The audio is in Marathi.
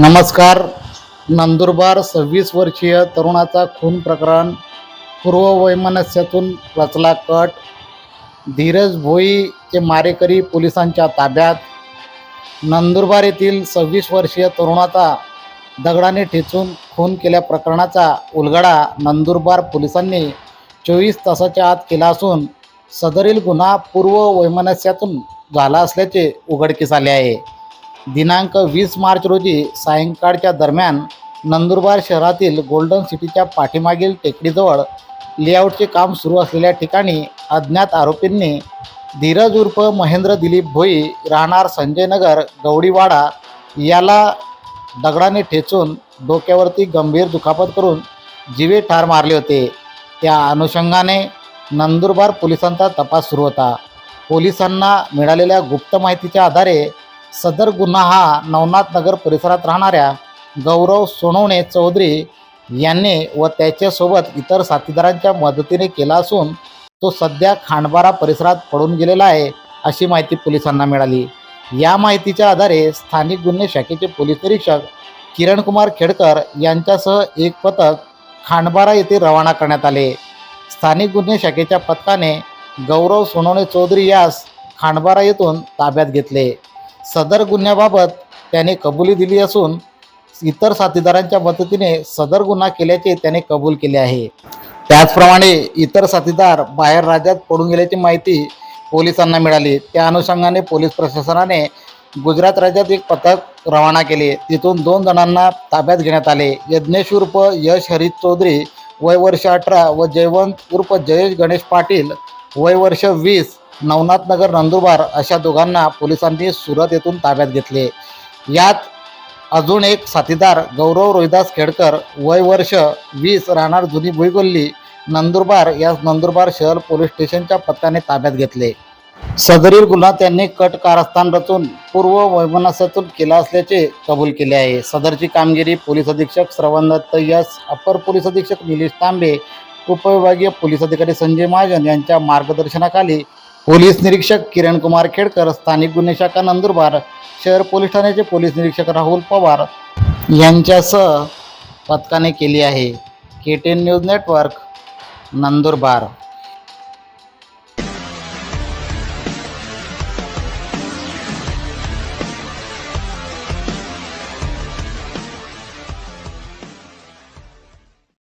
नमस्कार. नंदुरबार सव्वीस वर्षीय तरुणाचा खून प्रकरण पूर्व वैमनस्यातून रचला कट धीरज भोईचे मारेकरी पोलिसांच्या ताब्यात. नंदुरबार येथील सव्वीस वर्षीय तरुणाचा दगडाने ठेचून खून केल्या प्रकरणाचा उलगडा नंदुरबार पोलिसांनी चोवीस तासाच्या आत केला असून सदरील गुन्हा पूर्व वैमनस्यातून झाला असल्याचे उघडकीस आले आहे. दिनांक वीस मार्च रोजी सायंकाळच्या दरम्यान नंदुरबार शहरातील गोल्डन सिटीच्या पाठीमागील टेकडीजवळ लेआउटचे काम सुरू असलेल्या ठिकाणी अज्ञात आरोपींनी धीरज उर्फ महेंद्र दिलीप भोई राहणार संजयनगर गवडीवाडा याला दगडाने ठेचून डोक्यावरती गंभीर दुखापत करून जीवे ठार मारले होते. त्या अनुषंगाने नंदुरबार पोलिसांचा तपास सुरू होता. पोलिसांना मिळालेल्या गुप्त माहितीच्या आधारे सदर गुन्हा हा नवनाथ नगर परिसरात राहणाऱ्या गौरव सोनवणे चौधरी यांनी व त्याच्यासोबत इतर साथीदारांच्या मदतीने केला असून तो सध्या खांडबारा परिसरात पडून गेलेला आहे अशी माहिती पोलिसांना मिळाली. या माहितीच्या आधारे स्थानिक गुन्हे शाखेचे पोलीस निरीक्षक किरणकुमार खेडकर यांच्यासह एक पथक खांडबारा येथे रवाना करण्यात आले. स्थानिक गुन्हे शाखेच्या पथकाने गौरव सोनवणे चौधरी यास खांडबारा येथून ताब्यात घेतले. सदर गुन्ह्याबाबत त्याने कबुली दिली असून इतर साथीदारांच्या मदतीने सदर गुन्हा केल्याचे त्याने कबूल केले आहे. त्याचप्रमाणे इतर साथीदार बाहेर राज्यात पडून गेल्याची माहिती पोलिसांना मिळाली. त्या अनुषंगाने पोलीस प्रशासनाने गुजरात राज्यात एक पथक रवाना केले. तिथून दोन जणांना ताब्यात घेण्यात आले. यज्ञेश उर्फ यश हरीश चौधरी वय वर्ष अठरा व जयवंत उर्फ जयेश गणेश पाटील वय वर्ष वीस नवनाथ नगर नंदुरबार अशा दोघांना पोलिसांनी सुरत येथून ताब्यात घेतले. यात अजून एक साथीदार गौरव रोहिदास खेडकर वय वर्ष वीस राहणार जुनी भुईगोल्ली नंदुरबार या नंदुरबार शहर पोलीस स्टेशनच्या पथकाने ताब्यात घेतले. सदरील गुन्हा त्यांनी कट कारस्थान रचून पूर्व वैमनस्यातून केला असल्याचे कबूल केले आहे. सदरची कामगिरी पोलीस अधीक्षक श्रवण दत्त यस अपर पोलीस अधीक्षक निलेश तांबे उपविभागीय पोलीस अधिकारी संजय महाजन यांच्या मार्गदर्शनाखाली पोलीस निरीक्षक किरण कुमार खेडकर स्थानिक गुन्हे शाखा नंदुरबार शहर पोलीस ठाण्याचे पोलीस निरीक्षक राहुल पवार यांच्यासह पथकाने केली आहे. K ten news network Nandurbar.